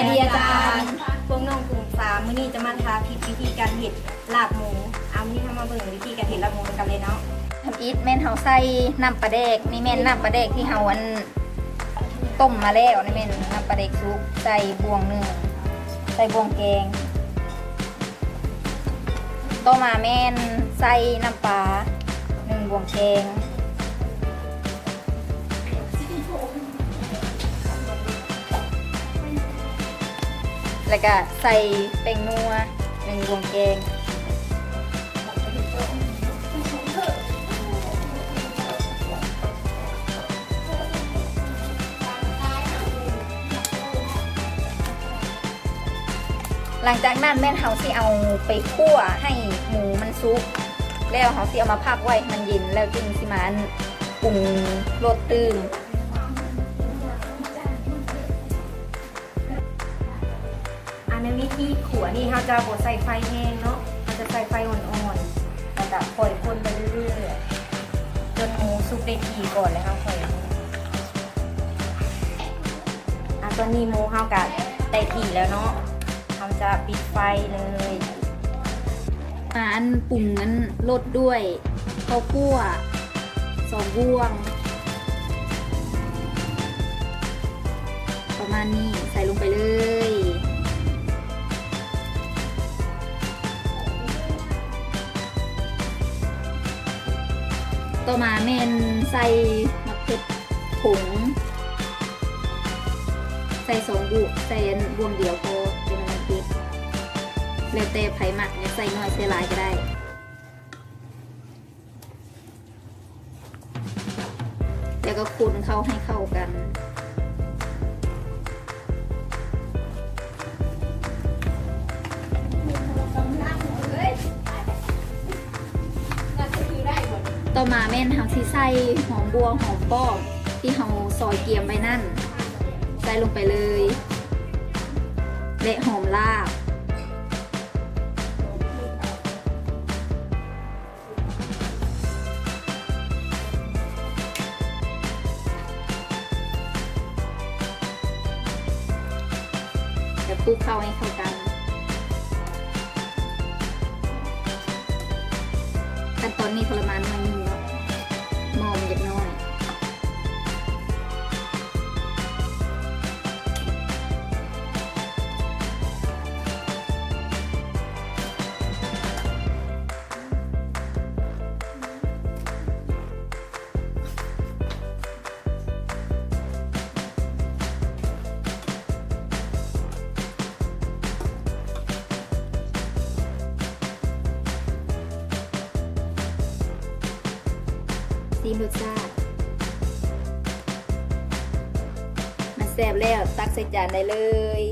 ายดีอาจารย์พวกน้องกลุ่มสามมื้อนี้จะมาทาพิธีวิธีการเห็ดลาบหมูเอานี่ทำมาเบิ่งวิธีการเห็ดลาบหมูกันเลยเนาะทำอิฐแม่นเฮาใส่น้ำปลาแดกนี่แม่นน้ำปลาแดกที่เฮาอันต้มมาแล้วนี่แม่นน้ำปลาแดกซุปใส่บวงหนึ่งใส่บวงแกงต่อมาแม่นใส่น้ำปลาหนึ่งบวงแกง แล้วก็ใส่แป้งนัวหนึ่งวงแกงหลังจากนั้นแม่นเฮาสิเอาไปคั่วให้หมูมันสุก แล้วเฮาสิเอามาพักไว้มันเย็นแล้วจึงสิมาอันปรุงรสตื่ม อันในวิธีขัวนี่เราจะบดใส่ไฟแห้งเนาะเราจะใส่ไฟอ่อนๆแล้วก็ปล่อยคนไปเรื่อยๆ จนหมูสุกได้ทีก่อนเลยค่ะปล่อยอะตอนนี้หมูเฮากับได้ทีแล้วเนาะเราจะปิดไฟเลยมาอันปรุงนั้นรสด้วยข้าวคั่วสองบวง ต่อมาเมนใส่มะเขือผง ใส่สองบวงใส่รวมเดียวก็เป็นน้ำพริกแล้วแต่ไผ่หมักเนี่ยใส่น้อยใส่หลายก็ได้แล้วก็คนเข้าให้เข้ากัน ต่อมาแม่นเฮาสิใส่หอมบัวหอมปอมที่เฮาซอยเกียมไว้นั่น ใส่ลงไปเลยและหอมลาบจะคลุกเข้าให้เข้ากันขั้นตอนนี้ทรมานหน่อ ซีมรสชาติมันแซ่บแล้วตักใส่จานได้เลย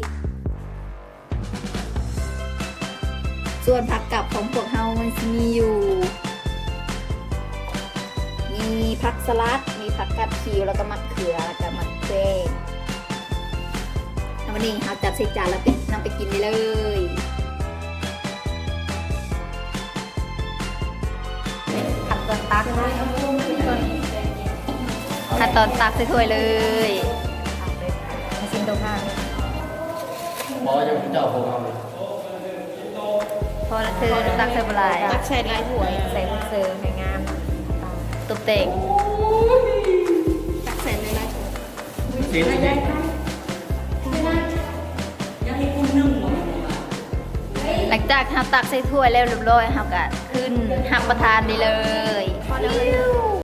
ส่วนผักกับของพวกเฮามันมีอยู่ มีผักสลัด มีผักกัดคิวแล้วก็มะเขือแล้วก็มะเขือวันนี้เราจัดใส่จานแล้วเป็นำไปกินได้เลยขัดตอนตักเนาะ ขั้นตอนตักใส่ถ้วยเลยมาชิมตรงข้างบอกว่าจะเจ้าผมเอาพอเธอตักใส่บลายตักใส่ลายถ้วยใส่ลูกเสือให้งามตบแต่งตักใส่ในลายถ้วยสีนี้หลังจากเราตักใส่ถ้วยแล้วเรียบร้อยเราก็ขึ้นหักประทานได้เลยพอแล้วเลย